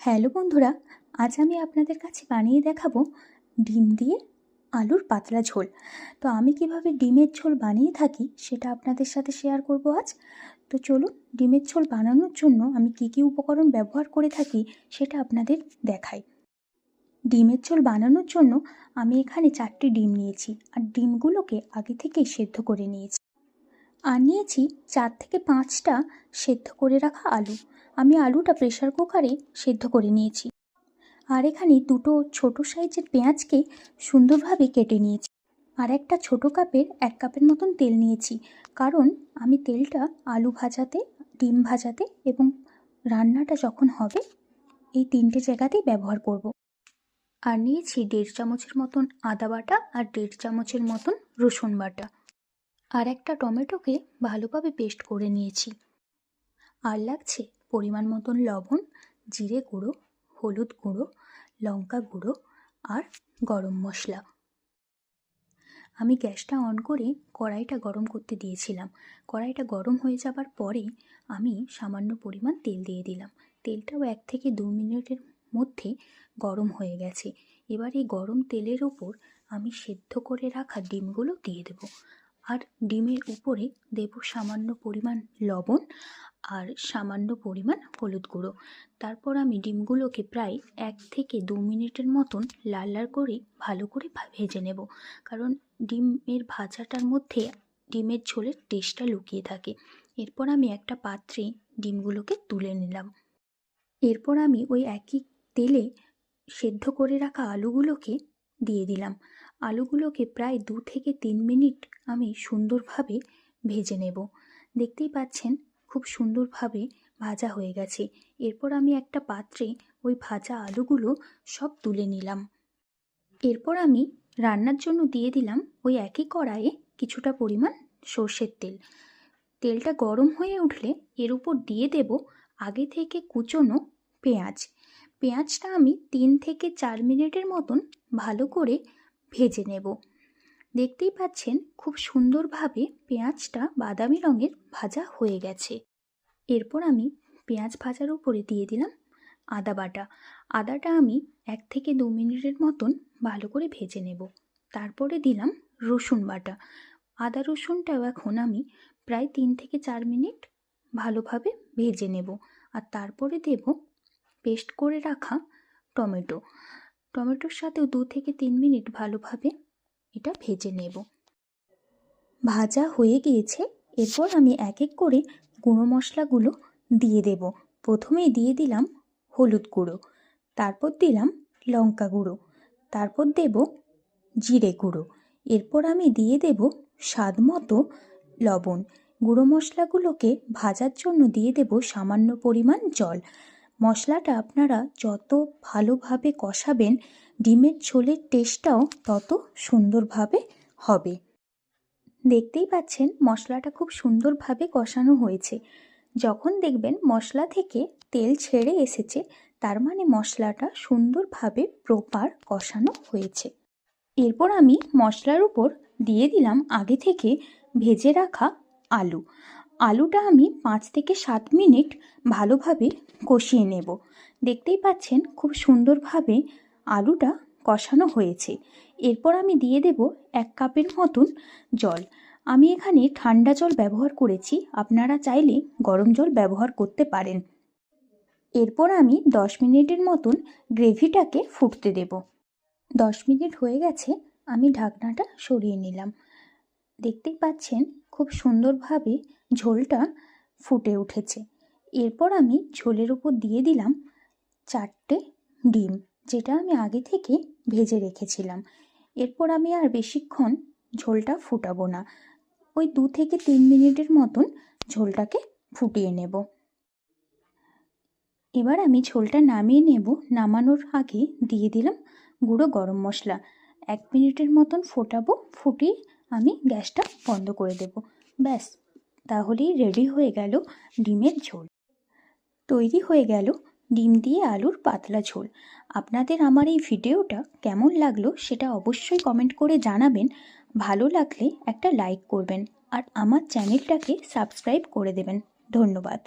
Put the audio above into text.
Hello বন্ধুরা, আজ আমি আপনাদের কাছে বানিয়ে দেখাবো ডিম দিয়ে আলুর পাতলা ঝোল। তো আমি কীভাবে ডিমের ঝোল বানিয়ে থাকি সেটা আপনাদের সাথে শেয়ার করব আজ। তো চলুন, ডিমের ঝোল বানানোর জন্য আমি কী কী উপকরণ ব্যবহার করে থাকি সেটা আপনাদের দেখাই। ডিমের ঝোল বানানোর জন্য আমি এখানে চারটি ডিম নিয়েছি, আর ডিমগুলোকে আগে থেকেই সেদ্ধ করে নিয়েছি। আর নিয়েছি চার থেকে পাঁচটা সেদ্ধ করে রাখা আলু। আমি আলুটা প্রেশার কুকারে সেদ্ধ করে নিয়েছি। আর এখানে দুটো ছোট সাইজের পেঁয়াজকে সুন্দরভাবে কেটে নিয়েছি। আর একটা ছোট কাপের এক কাপের মতন তেল নিয়েছি। কারণ আমি তেলটা আলু ভাজাতে, ডিম ভাজাতে এবং রান্নাটা যখন হবে, এই তিনটে জায়গাতেই ব্যবহার করব। আর নিয়েছি দেড় চামচের মতন আদা বাটা আর দেড় চামচের মতন রসুন বাটা। আর একটা টমেটোকে ভালোভাবে পেস্ট করে নিয়েছি। আর লাগছে পরিমাণ মতন লবণ, জিরে গুঁড়ো, হলুদ গুঁড়ো, লঙ্কা গুঁড়ো আর গরম মশলা। আমি গ্যাসটা অন করে কড়াইটা গরম করতে দিয়েছিলাম। কড়াইটা গরম হয়ে যাবার পরে আমি সামান্য পরিমাণ তেল দিয়ে দিলাম। তেলটাও এক থেকে দু মিনিটের মধ্যে গরম হয়ে গেছে। এবার এই গরম তেলের ওপর আমি সেদ্ধ করে রাখা ডিমগুলো দিয়ে দেব। আর ডিমের উপরে দেব সামান্য পরিমাণ লবণ আর সামান্য পরিমাণ হলুদ গুঁড়ো। তারপর আমি ডিমগুলোকে প্রায় এক থেকে দু মিনিটের মতন লাল লাল করে ভালো করে ভেজে নেব। কারণ ডিমের ভাজাটার মধ্যে ডিমের ঝোলের টেস্টটা লুকিয়ে থাকে। এরপর আমি একটা পাত্রে ডিমগুলোকে তুলে নিলাম। এরপর আমি ওই একই তেলে সেদ্ধ করে রাখা আলুগুলোকে দিয়ে দিলাম। আলুগুলোকে প্রায় দু থেকে তিন মিনিট আমি সুন্দরভাবে ভেজে নেব। দেখতেই পাচ্ছেন, খুব সুন্দরভাবে ভাজা হয়ে গেছে। এরপর আমি একটা পাত্রে ওই ভাজা আলুগুলো সব তুলে নিলাম। এরপর আমি রান্নার জন্য দিয়ে দিলাম ওই একই কড়াইয়ে কিছুটা পরিমাণ সর্ষের তেল। তেলটা গরম হয়ে উঠলে এর উপর দিয়ে দেব আগে থেকে কুচোনো পেঁয়াজ। পেঁয়াজটা আমি তিন থেকে চার মিনিটের মতন ভালো করে ভেজে নেব। দেখতেই পাচ্ছেন খুব সুন্দরভাবে পেঁয়াজটা বাদামি রঙের ভাজা হয়ে গেছে। এরপর আমি পেঁয়াজ ভাজার উপরে দিয়ে দিলাম আদা বাটা। আদাটা আমি এক থেকে দু মিনিটের মতন ভালো করে ভেজে নেব। তারপরে দিলাম রসুন বাটা। আদা রসুনটাও এখন আমি প্রায় তিন থেকে চার মিনিট ভালোভাবে ভেজে নেব। আর তারপরে দেব পেস্ট করে রাখা টমেটো। টমেটোর সাথেও দু থেকে তিন মিনিট ভালোভাবে এটা ভেজে নেব। ভাজা হয়ে গিয়েছে, এরপর আমি এক এক করে গুঁড়ো মশলাগুলো দিয়ে দেব। প্রথমেই দিয়ে দিলাম হলুদ গুঁড়ো, তারপর দিলাম লঙ্কা গুঁড়ো, তারপর দেব জিরে গুঁড়ো, এরপর আমি দিয়ে দেব স্বাদ মতো লবণ। গুঁড়ো মশলাগুলোকে ভাজার জন্য দিয়ে দেব সামান্য পরিমাণ জল। মশলাটা আপনারা যত ভালোভাবে কষাবেন, ডিমের ঝোলের টেস্টটাও তত সুন্দরভাবে হবে। দেখতেই পাচ্ছেন, মশলাটা খুব সুন্দরভাবে কষানো হয়েছে। যখন দেখবেন মশলা থেকে তেল ছেড়ে এসেছে, তার মানে মশলাটা সুন্দরভাবে প্রপার কষানো হয়েছে। এরপর আমি মশলার উপর দিয়ে দিলাম আগে থেকে ভেজে রাখা আলু। আলুটা আমি পাঁচ থেকে সাত মিনিট ভালোভাবে কষিয়ে নেব। দেখতেই পাচ্ছেন খুব সুন্দরভাবে আলুটা কষানো হয়েছে। এরপর আমি দিয়ে দেব এক কাপের মতন জল। আমি এখানে ঠান্ডা জল ব্যবহার করেছি, আপনারা চাইলে গরম জল ব্যবহার করতে পারেন। এরপর আমি দশ মিনিটের মতন গ্রেভিটাকে ফুটতে দেব। দশ মিনিট হয়ে গেছে, আমি ঢাকনাটা সরিয়ে নিলাম। দেখতেই পাচ্ছেন খুব সুন্দরভাবে ঝোলটা ফুটে উঠেছে। এরপর আমি ঝোলের উপর দিয়ে দিলাম চারটে ডিম, যেটা আমি আগে থেকে ভেজে রেখেছিলাম। এরপর আমি আর বেশিক্ষণ ঝোলটা ফুটাবো না। ওই দু থেকে তিন মিনিটের মতন ঝোলটাকে ফুটিয়ে নেব। এবার আমি ঝোলটা নামিয়ে নেব। নামানোর আগে দিয়ে দিলাম গুঁড়ো গরম মশলা। এক মিনিটের মতন ফোটাবো। ফুটিয়ে আমি গ্যাসটা বন্ধ করে দেব। ব্যাস। তাহলেই রেডি হয়ে গেল ডিমের ঝোল। তৈরি হয়ে গেল ডিম দিয়ে আলুর পাতলা ঝোল। আপনাদের আমার এই ভিডিওটা কেমন লাগল সেটা অবশ্যই কমেন্ট করে জানাবেন। ভালো লাগলে একটা লাইক করবেন আর আমার চ্যানেলটাকে সাবস্ক্রাইব করে দেবেন। ধন্যবাদ।